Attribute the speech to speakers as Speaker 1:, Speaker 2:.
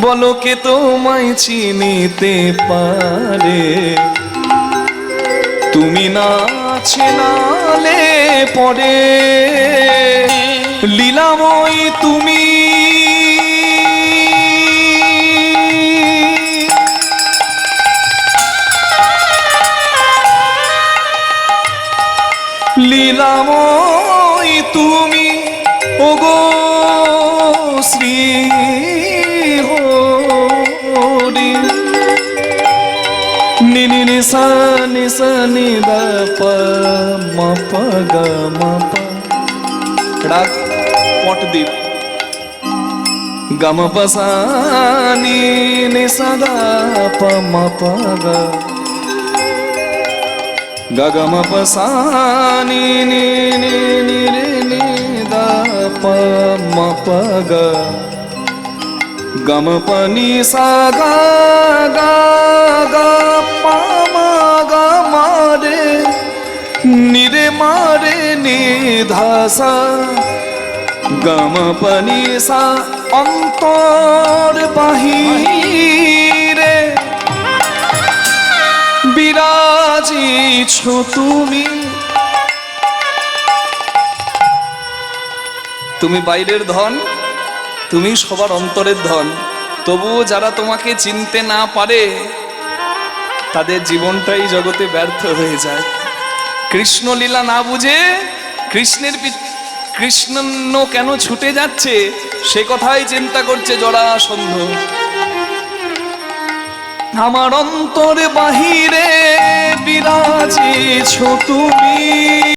Speaker 1: বলো কে তোমায় চিনিতে পারে? তুমি না চেনালে পরে। লীলাময় তুমি। লীলাময় তুমি, ওগো শ্রী सानि सनि द प म प ग म प राग पोटदीप गम प सानि नि सा द प म प ग। ग ग म प सानि नि नि नि रे नि द प म प ग। गम पनि सा ग ग ग নিরে মারে নি ধা সা। গম পনি সা অন্তর বাহিরে। বিরাজিছ তুমি। তুমি বাইরের ধন, তুমি সবার অন্তরের ধন। তবুও যারা তোমাকে চিনতে না পারে, তাদের জীবনটাই জগতে ব্যর্থ হয়ে যায়। কৃষ্ণ লীলা না বুঝে কৃষ্ণের কৃষ্ণ কেন ছুটে যাচ্ছে? সে কথাই চিন্তা করছে জরাসন্ধ। আমার অন্তরে বাহিরে বিরাজিছ তুমি।